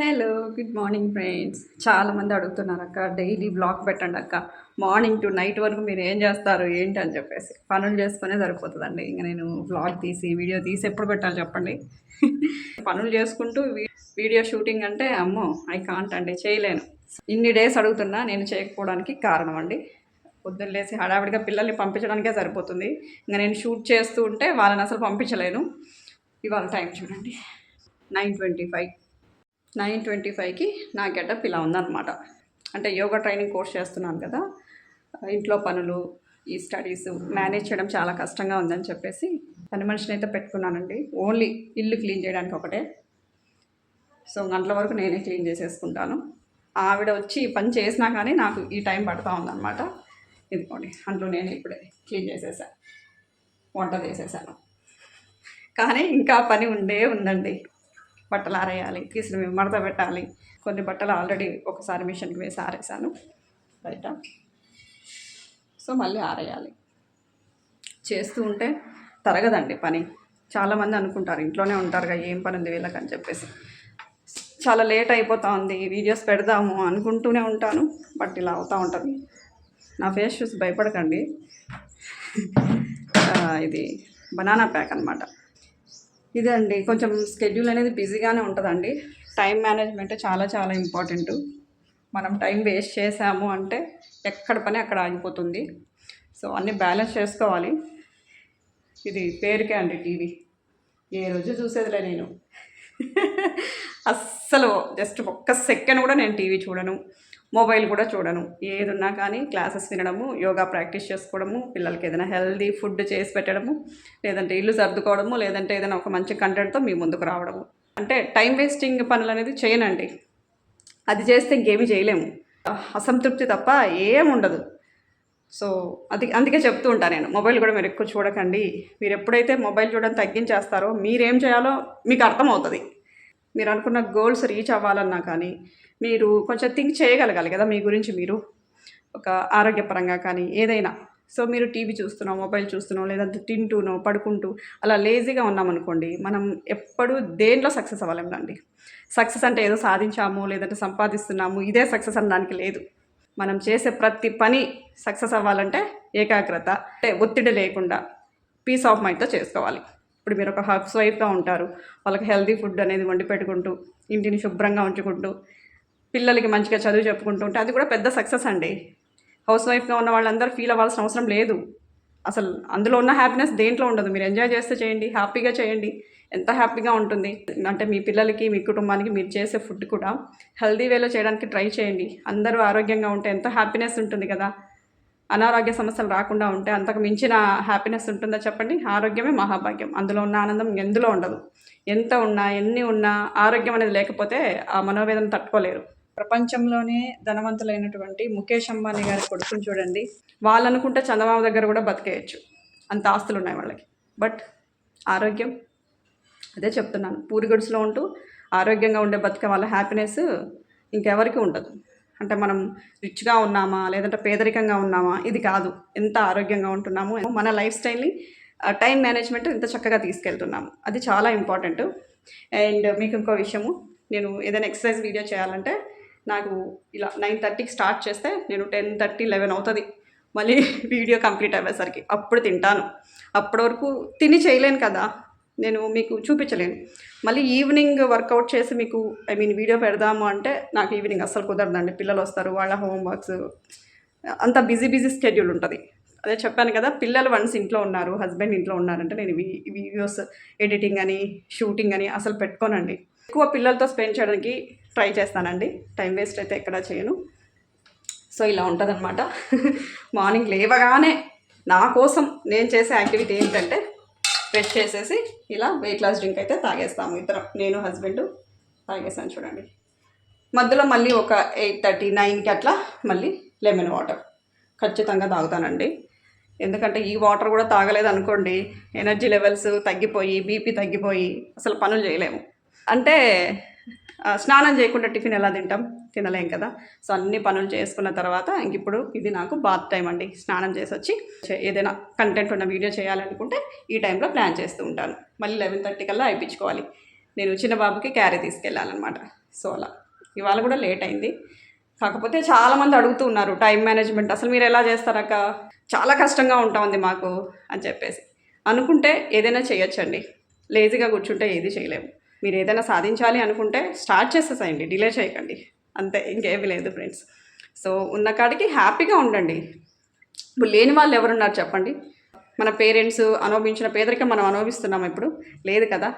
Hello good morning friends చాలా మంది అడుగుతున్నారు అక్క డైలీ బ్లాగ్ పెట్టండి అక్క. మార్నింగ్ టు నైట్ వరకు మీరు ఏం చేస్తారు ఏంటి అని చెప్పేసి. పనులు చేసుకునే సరిపోతుందండి. ఇంకా నేను బ్లాగ్ తీసి వీడియో తీసి ఎప్పుడు పెట్టాలి చెప్పండి. పనులు చేసుకుంటూ వీ- వీడియో షూటింగ్ అంటే అమ్మో ఐ కాంట్ అండి చేయలేను. ఇన్ని డేస్ అడుగుతున్నా నేను చేయకపోవడానికి కారణం అండి. పొద్దున్న లేసి హడావిడిగా పిల్లల్ని పంపించడానికే సరిపోతుంది. ఇంకా నేను షూట్ చేస్తూ ఉంటే వాళ్ళని అసలు పంపించలేను. ఇవాళ టైం చూడండి. Nine twenty five nine twenty ఫైవ్కి నా గెటప్ ఇలా ఉందన్నమాట. అంటే యోగా ట్రైనింగ్ కోర్స్ చేస్తున్నాను కదా. ఇంట్లో పనులు ఈ స్టడీస్ మేనేజ్ చేయడం చాలా కష్టంగా ఉందని చెప్పేసి పని మనిషిని అయితే పెట్టుకున్నానండి. ఓన్లీ ఇల్లు క్లీన్ చేయడానికి ఒకటే. సో గంటల వరకు నేనే క్లీన్ చేసేసుకుంటాను. ఆవిడ వచ్చి పని చేసినా కానీ నాకు ఈ టైం పడుతూ ఉందన్నమాట. ఇదిగోండి అంట్లో నేను ఇప్పుడే క్లీన్ చేసేసాను వంట చేసేసాను. కానీ ఇంకా పని ఉండే ఉందండి. బట్టలు ఆరేయాలి తీసినవి మడత పెట్టాలి. కొన్ని బట్టలు ఆల్రెడీ ఒకసారి మిషన్కి వేసి ఆరేసాను బయట. సో మళ్ళీ ఆరేయాలి. చేస్తూ ఉంటే తరగదండి పని. చాలామంది అనుకుంటారు ఇంట్లోనే ఉంటారుగా ఏం పని ఉంది వీళ్ళకని చెప్పేసి. చాలా లేట్ అయిపోతా ఉంది వీడియోస్ పెడదాము అనుకుంటూనే ఉంటాను బట్ ఇలా అవుతూ ఉంటుంది. నా ఫేస్ చూసి భయపడకండి. ఇది బనానా ప్యాక్ అనమాట ఇదే అండి కొంచెం స్కెడ్యూల్ అనేది బిజీగానే ఉంటుందండి. టైం మేనేజ్మెంట్ చాలా చాలా ఇంపార్టెంట్ మనం టైం వేస్ట్ చేసాము అంటే ఎక్కడ పని అక్కడ ఆగిపోతుంది. సో అన్నీ బ్యాలెన్స్ చేసుకోవాలి. ఇది పేరుకే అండి టీవీ. ఏ రోజు చూసేదిలే నేను. అస్సలు జస్ట్ ఒక్క సెకండ్ కూడా నేను టీవీ చూడను. మొబైల్ కూడా చూడను. ఏది ఉన్నా కానీ క్లాసెస్ వినడము యోగా ప్రాక్టీస్ చేసుకోవడము పిల్లలకి ఏదైనా హెల్దీ ఫుడ్ చేసి పెట్టడము లేదంటే ఇల్లు సర్దుకోవడము లేదంటే ఏదైనా ఒక మంచి కంటెంట్తో మీ ముందుకు రావడము. అంటే టైం వేస్టింగ్ పనులు అనేది చేయనండి. అది చేస్తే ఇంకేమీ చేయలేము. అసంతృప్తి తప్ప ఏముండదు సో అది అందుకే చెప్తూ ఉంటాను నేను మొబైల్ కూడా మీరు ఎక్కువ చూడకండి. మీరు ఎప్పుడైతే మొబైల్ చూడడం తగ్గించేస్తారో మీరేం చేయాలో మీకు అర్థమవుతుంది. మీరు అనుకున్న గోల్స్ రీచ్ అవ్వాలన్నా కానీ మీరు కొంచెం థింక్ చేయగలగాలి కదా మీ గురించి మీరు. ఒక ఆరోగ్యపరంగా కానీ ఏదైనా. సో మీరు టీవీ చూస్తున్నాం మొబైల్ చూస్తున్నాం లేదంటే తింటూనో పడుకుంటూ అలా లేజీగా ఉన్నామనుకోండి మనం ఎప్పుడు దేంట్లో సక్సెస్ అవ్వలేమండి. సక్సెస్ అంటే ఏదో సాధించాము లేదంటే సంపాదిస్తున్నాము ఇదే సక్సెస్ అనడానికి లేదు. మనం చేసే ప్రతి పని సక్సెస్ అవ్వాలంటే ఏకాగ్రత అంటే ఒత్తిడి లేకుండా పీస్ ఆఫ్ మైండ్తో చేసుకోవాలి. ఇప్పుడు మీరు ఒక హౌస్ వైఫ్గా ఉంటారు వాళ్ళకి హెల్తీ ఫుడ్ అనేది వండి పెట్టుకుంటూ ఇంటిని శుభ్రంగా ఉంచుకుంటూ పిల్లలకి మంచిగా చదువు చెప్పుకుంటూ ఉంటే అది కూడా పెద్ద సక్సెస్ అండి. హౌస్ వైఫ్గా ఉన్న వాళ్ళందరూ ఫీల్ అవ్వాల్సిన అవసరం లేదు. అసలు అందులో ఉన్న హ్యాపీనెస్ దేంట్లో ఉండదు. మీరు ఎంజాయ్ చేస్తే చేయండి హ్యాపీగా చేయండి. ఎంత హ్యాపీగా ఉంటుంది. అంటే మీ పిల్లలకి మీ కుటుంబానికి మీరు చేసే ఫుడ్ కూడా హెల్దీ వేలో చేయడానికి ట్రై చేయండి. అందరూ ఆరోగ్యంగా ఉంటే ఎంత హ్యాపీనెస్ ఉంటుంది కదా. అనారోగ్య సమస్యలు రాకుండా ఉంటే అంతకు మించిన హ్యాపీనెస్ ఉంటుందా చెప్పండి? ఆరోగ్యమే మహాభాగ్యం. అందులో ఉన్న ఆనందం ఎందులో ఉండదు. ఎంత ఉన్నా ఎన్ని ఉన్నా ఆరోగ్యం అనేది లేకపోతే ఆ మనోవేదన తట్టుకోలేరు. ప్రపంచంలోనే ధనవంతులైనటువంటి ముఖేష్ అంబానీ గారి కొడుకుని చూడండి. వాళ్ళు అనుకుంటే చందమామ దగ్గర కూడా బతికేయచ్చు. అంత ఆస్తులు ఉన్నాయి వాళ్ళకి. బట్ ఆరోగ్యం అదే చెప్తున్నాను. పూరి ఉంటూ ఆరోగ్యంగా ఉండే బతికే వాళ్ళ హ్యాపీనెస్ ఇంకెవరికి ఉండదు. అంటే మనం రిచ్గా ఉన్నామా లేదంటే పేదరికంగా ఉన్నామా? ఇది కాదు. ఎంత ఆరోగ్యంగా ఉంటున్నాము మన లైఫ్ స్టైల్ని టైం మేనేజ్మెంట్ ఎంత చక్కగా తీసుకెళ్తున్నాము. అది చాలా ఇంపార్టెంట్. అండ్ మీకు ఇంకో విషయము నేను ఏదైనా ఎక్సర్సైజ్ వీడియో చేయాలంటే నాకు ఇలా నైన్ థర్టీకి స్టార్ట్ చేస్తే నేను టెన్ థర్టీ లెవెన్ అవుతుంది. మళ్ళీ వీడియో కంప్లీట్ అయ్యేసరికి అప్పుడు తింటాను. అప్పటి వరకు తిని చేయలేను కదా. నేను మీకు చూపించలేను. మళ్ళీ ఈవినింగ్ వర్కౌట్ చేసి మీకు ఐ మీన్ వీడియో పెడదాము అంటే నాకు ఈవినింగ్ అస్సలు కుదరదండి. పిల్లలు వస్తారు వాళ్ళ హోంవర్క్స్ అంత బిజీ బిజీ స్కెడ్యూల్ ఉంటుంది. అదే చెప్పాను కదా పిల్లలు వన్స్ ఇంట్లో ఉన్నారు హస్బెండ్ ఇంట్లో ఉన్నారంటే నేను వీ- వీడియోస్ ఎడిటింగ్ అని షూటింగ్ అని అసలు పెట్టుకోనండి. ఎక్కువ పిల్లలతో స్పెండ్ చేయడానికి ట్రై చేస్తానండి. టైం వేస్ట్ అయితే ఎక్కడా చేయను. సో ఇలా ఉంటుందన్నమాట. మార్నింగ్ లేవగానే నా కోసం నేను చేసే యాక్టివిటీ ఏంటంటే బ్రష్ చేసేసి ఇలా వెయిట్ లాస్ డ్రింక్ అయితే తాగేస్తాము ఇద్దరం. నేను హస్బెండ్ తాగేసాను చూడండి. మధ్యలో మళ్ళీ ఒక ఎయిట్ థర్టీ నైన్కి అట్లా మళ్ళీ లెమన్ వాటర్ ఖచ్చితంగా తాగుతానండి. ఎందుకంటే ఈ వాటర్ కూడా తాగలేదు అనుకోండి ఎనర్జీ లెవెల్స్ తగ్గిపోయి బీపీ తగ్గిపోయి అసలు పనులు చేయలేము. అంటే స్నానం చేయకుండా టిఫిన్ ఎలా తింటాం? తినలేం కదా. సో అన్ని పనులు చేసుకున్న తర్వాత ఇంక ఇప్పుడు ఇది నాకు బాత్ టైం అండి. స్నానం చేసి వచ్చి చే- ఏదైనా కంటెంట్ ఉన్న వీడియో చేయాలనుకుంటే ఈ టైంలో ప్లాన్ చేస్తూ ఉంటాను. మళ్ళీ లెవెన్ థర్టీ కల్లా అయిపించుకోవాలి. నేను చిన్న బాబుకి క్యారీ తీసుకెళ్ళాలన్నమాట. సో అలా. ఇవాళ కూడా లేట్ అయింది. కాకపోతే చాలామంది అడుగుతూ ఉన్నారు టైం మేనేజ్మెంట్ అసలు మీరు ఎలా చేస్తారక్క? చాలా కష్టంగా ఉంటుంది మాకు అని చెప్పేసి. అనుకుంటే ఏదైనా చేయొచ్చండి. లేజీగా కూర్చుంటే ఏది చేయలేము. మీరు ఏదైనా సాధించాలి అనుకుంటే స్టార్ట్ చేసేసేయండి. డిలే చేయకండి. అంతే ఇంకేమీ లేదు ఫ్రెండ్స్. సో ఉన్న కాడికి హ్యాపీగా ఉండండి. ఇప్పుడు లేని వాళ్ళు ఎవరున్నారు చెప్పండి? మన పేరెంట్స్ అనుభవించిన పేదరికం మనం అనుభవిస్తున్నాం ఇప్పుడు. లేదు కదా?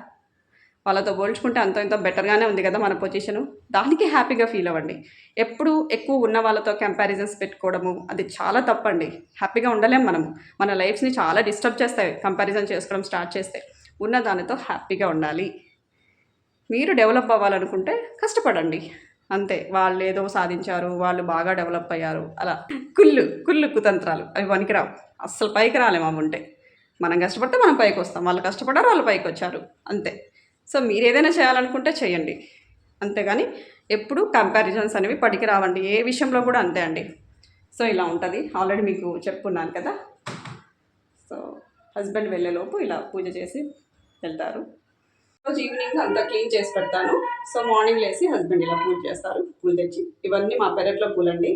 వాళ్ళతో పోల్చుకుంటే అంత ఇంత బెటర్గానే ఉంది కదా మన పొజిషను. దానికి హ్యాపీగా ఫీల్ అవ్వండి. ఎప్పుడు ఎక్కువ ఉన్న వాళ్ళతో కంపారిజన్స్ పెట్టుకోవడము అది చాలా తప్పండి. హ్యాపీగా ఉండలేం మనము మన లైఫ్స్ని చాలా డిస్టర్బ్ చేస్తాయి కంపారిజన్ చేసుకోవడం స్టార్ట్ చేస్తే. ఉన్న దానితో హ్యాపీగా ఉండాలి. మీరు డెవలప్ అవ్వాలనుకుంటే కష్టపడండి. అంతే. వాళ్ళు ఏదో సాధించారు వాళ్ళు బాగా డెవలప్ అయ్యారు. అలా కుళ్ళు కుళ్ళు కుతంత్రాలు. అవి పనికిరావు. అస్సలు పైకి రాలేము అవి ఉంటే. మనం కష్టపడితే మనం పైకి వస్తాం. వాళ్ళు కష్టపడ్డారు వాళ్ళు పైకి వచ్చారు. అంతే. సో మీరు ఏదైనా చేయాలనుకుంటే చేయండి. అంతేగాని ఎప్పుడు కంపారిజన్స్ అనేవి పడికి రావండి. ఏ విషయంలో కూడా అంతే అండి. సో ఇలా ఉంటుంది. ఆల్రెడీ మీకు చెప్పుకున్నాను కదా. సో హస్బెండ్ వెళ్ళేలోపు ఇలా పూజ చేసి వెళ్తారు. రోజు ఈవినింగ్ అంతా క్లీన్ చేసి పెడతాను. సో మార్నింగ్ లేసి హస్బెండ్ ఇలా పూజ చేస్తారు. పూలు తెచ్చి ఇవన్నీ మా పెరట్లో పూలండి.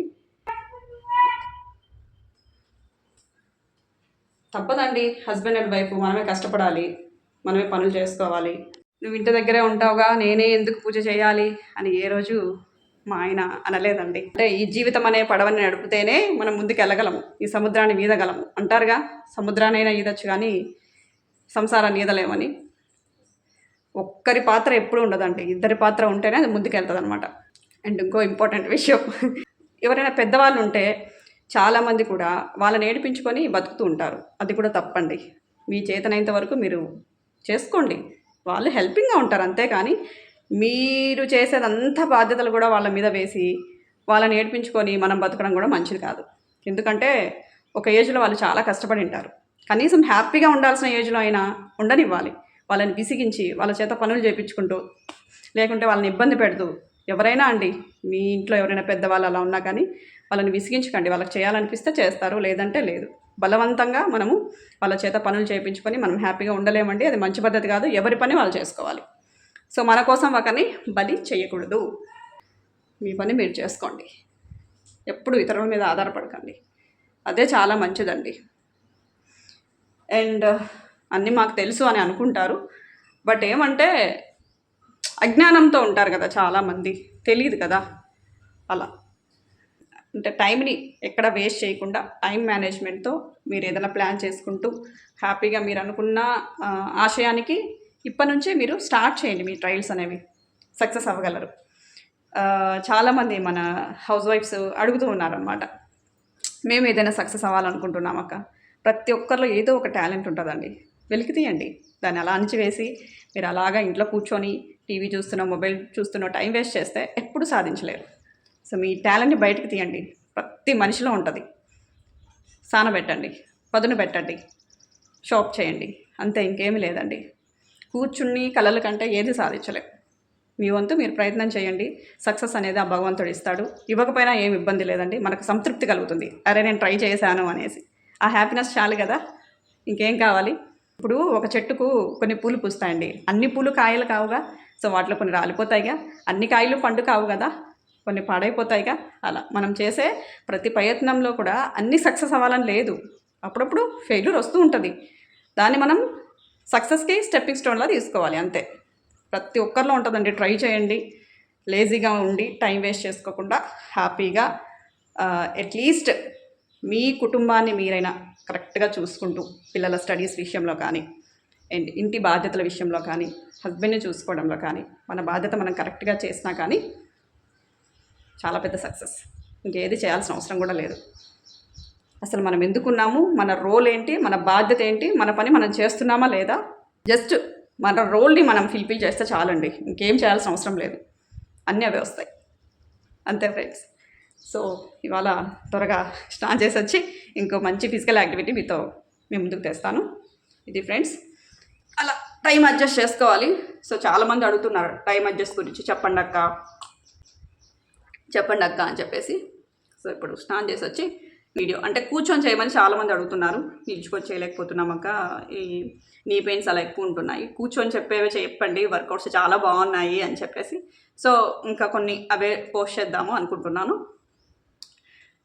తప్పదండి. హస్బెండ్ అండ్ వైఫ్ మనమే కష్టపడాలి. మనమే పనులు చేసుకోవాలి. నువ్వు ఇంటి దగ్గరే ఉంటావుగా నేనే ఎందుకు పూజ చేయాలి అని ఏ రోజు మా ఆయన అనలేదండి. అంటే ఈ జీవితం అనే పడవని నడిపితేనే మనం ముందుకు వెళ్ళగలము. ఈ సముద్రాన్ని ఈదగలము అంటారుగా సముద్రాన్నైనా ఈదొచ్చు కానీ సంసారాన్ని ఈదలేమని. ఒక్కరి పాత్ర ఎప్పుడు ఉండదండి. ఇద్దరి పాత్ర ఉంటేనే అది ముందుకెళ్తుంది అనమాట అండ్ ఇంకో ఇంపార్టెంట్ విషయం ఎవరైనా పెద్దవాళ్ళు ఉంటే చాలామంది కూడా వాళ్ళని ఏడిపించుకొని బతుకుతూ ఉంటారు. అది కూడా తప్పండి. మీ చేతనైనంత వరకు మీరు చేసుకోండి. వాళ్ళు హెల్పింగ్గా ఉంటారు అంతేకాని మీరు చేసేదంతా బాధ్యతలు కూడా వాళ్ళ మీద వేసి వాళ్ళని ఏడిపించుకొని మనం బతకడం కూడా మంచిది కాదు. ఎందుకంటే ఒక ఏజ్లో వాళ్ళు చాలా కష్టపడి ఉంటారు. కనీసం హ్యాపీగా ఉండాల్సిన ఏజ్లో అయినా ఉండనివ్వాలి. వాళ్ళని విసిగించి వాళ్ళ చేత పనులు చేయించుకుంటూ లేకుంటే వాళ్ళని ఇబ్బంది పెడుతూ ఎవరైనా అండి మీ ఇంట్లో ఎవరైనా పెద్దవాళ్ళు అలా ఉన్నా కానీ వాళ్ళని విసిగించకండి. వాళ్ళకి చేయాలనిపిస్తే చేస్తారు లేదంటే లేదు. బలవంతంగా మనము వాళ్ళ చేత పనులు చేయించుకొని మనం హ్యాపీగా ఉండలేమండి. అది మంచి పద్ధతి కాదు. ఎవరి పని వాళ్ళు చేసుకోవాలి. సో మన కోసం ఒకరిని బలి చేయకూడదు. మీ పని మీరు చేసుకోండి. ఎప్పుడు ఇతరుల మీద ఆధారపడకండి. అదే చాలా మంచిదండి. అండ్ అన్నీ మాకు తెలుసు అని అనుకుంటారు. బట్ ఏమంటే అజ్ఞానంతో ఉంటారు కదా చాలామంది. తెలియదు కదా అలా. అంటే టైంని ఎక్కడ వేస్ట్ చేయకుండా టైం మేనేజ్మెంట్తో మీరు ఏదైనా ప్లాన్ చేసుకుంటూ హ్యాపీగా మీరు అనుకున్న ఆశయానికి ఇప్పటి నుంచే మీరు స్టార్ట్ చేయండి మీ ట్రయల్స్ అనేవి. సక్సెస్ అవ్వగలరు. చాలామంది మన హౌస్ వైఫ్స్ అడుగుతూ ఉన్నారనమాట మేము ఏదైనా సక్సెస్ అవ్వాలనుకుంటున్నాం అక్క. ప్రతి ఒక్కరిలో ఏదో ఒక టాలెంట్ ఉంటుందండి. వెలికి తీయండి దాన్ని అలా అణిచివేసి మీరు అలాగా ఇంట్లో కూర్చొని టీవీ చూస్తున్న మొబైల్ చూస్తున్న టైం వేస్ట్ చేస్తే ఎప్పుడు సాధించలేరు. సో మీ టాలెంట్ని బయటకు తీయండి. ప్రతి మనిషిలో ఉంటుంది. సానబెట్టండి పదును పెట్టండి. షాప్ చేయండి. అంతే ఇంకేమీ లేదండి. కూర్చుని కళల కంటే ఏది సాధించలేం. మీ వంతు మీరు ప్రయత్నం చేయండి. సక్సెస్ అనేది ఆ భగవంతుడు ఇస్తాడు. ఇవ్వకపోయినా ఏం ఇబ్బంది లేదండి. మనకు సంతృప్తి కలుగుతుంది. అరే నేను ట్రై చేశాను అనేసి. ఆ హ్యాపీనెస్ చాలు కదా. ఇంకేం కావాలి? ఇప్పుడు ఒక చెట్టుకు కొన్ని పూలు పూస్తాయండి. అన్ని పూలు కాయలు కావుగా సో వాటిలో కొన్ని రాలిపోతాయిగా. అన్ని కాయలు పండు కావు కదా కొన్ని పాడైపోతాయిగా అలా. మనం చేసే ప్రతి ప్రయత్నంలో కూడా అన్ని సక్సెస్ అవ్వాలని లేదు. అప్పుడప్పుడు ఫెయిల్యూర్ వస్తూ ఉంటుంది. దాన్ని మనం సక్సెస్కి స్టెప్పింగ్ స్టోన్లా తీసుకోవాలి అంతే. ప్రతి ఒక్కరిలో ఉంటుందండి. ట్రై చేయండి. లేజీగా ఉండి టైం వేస్ట్ చేసుకోకుండా హ్యాపీగా అట్లీస్ట్ మీ కుటుంబాన్ని మీరైనా కరెక్ట్గా చూసుకుంటూ పిల్లల స్టడీస్ విషయంలో కానీ అండ్ ఇంటి బాధ్యతల విషయంలో కానీ హస్బెండ్ని చూసుకోవడంలో కానీ మన బాధ్యత మనం కరెక్ట్గా చేసినా కానీ చాలా పెద్ద సక్సెస్. ఇంకేది చేయాల్సిన అవసరం కూడా లేదు. అసలు మనం ఎందుకున్నాము? మన రోల్ ఏంటి? మన బాధ్యత ఏంటి? మన పని మనం చేస్తున్నామా లేదా? జస్ట్ మన రోల్ని మనం ఫిల్ఫిల్ చేస్తే చాలండి. ఇంకేం చేయాల్సిన అవసరం లేదు. అన్నీ అవే వస్తాయి. అంతే ఫ్రెండ్స్. సో ఇవాళ త్వరగా స్నాన్ చేసి వచ్చి ఇంకో మంచి ఫిజికల్ యాక్టివిటీ మీతో మీ ముందుకు తెస్తాను. ఇది ఫ్రెండ్స్ అలా టైం అడ్జస్ట్ చేసుకోవాలి. సో చాలామంది అడుగుతున్నారు టైం అడ్జస్ట్ గురించి చెప్పండి అక్క. చెప్పండి అక్క అని చెప్పేసి. సో ఇప్పుడు స్నాన్ చేసి వచ్చి వీడియో అంటే కూర్చొని చేయమని చాలామంది అడుగుతున్నారు. నిల్చుకొని చేయలేకపోతున్నాం అక్క. ఈ నీ పెయిన్స్ అలా ఎక్కువ ఉంటున్నాయి. కూర్చొని చెప్పేవి చెప్పండి. వర్కౌట్స్ చాలా బాగున్నాయి అని చెప్పేసి. సో ఇంకా కొన్ని అవే పోస్ట్ చేద్దాము అనుకుంటున్నాను.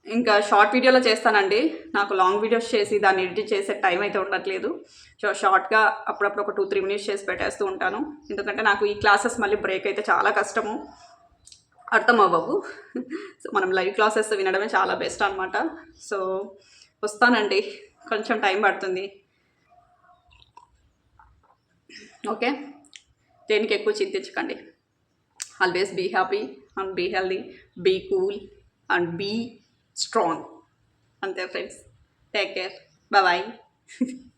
ఇంకా షార్ట్ వీడియోలో చేస్తానండి. నాకు లాంగ్ వీడియోస్ చేసి దాన్ని ఎడిట్ చేసే టైం అయితే ఉండట్లేదు. సో షార్ట్గా అప్పుడప్పుడు ఒక టూ త్రీ మినిట్స్ చేసి పెట్టేస్తూ ఉంటాను. ఎందుకంటే నాకు ఈ క్లాసెస్ మళ్ళీ బ్రేక్ అయితే చాలా కష్టము. అర్థం అవ్వవు సో మనం లైవ్ క్లాసెస్ వినడమే చాలా బెస్ట్ అనమాట సో వస్తానండి. కొంచెం టైం పడుతుంది. ఓకే? దేనికి ఎక్కువ చింతించకండి. Always be happy and be healthy be cool and be strong and their friends. Take care. Bye bye.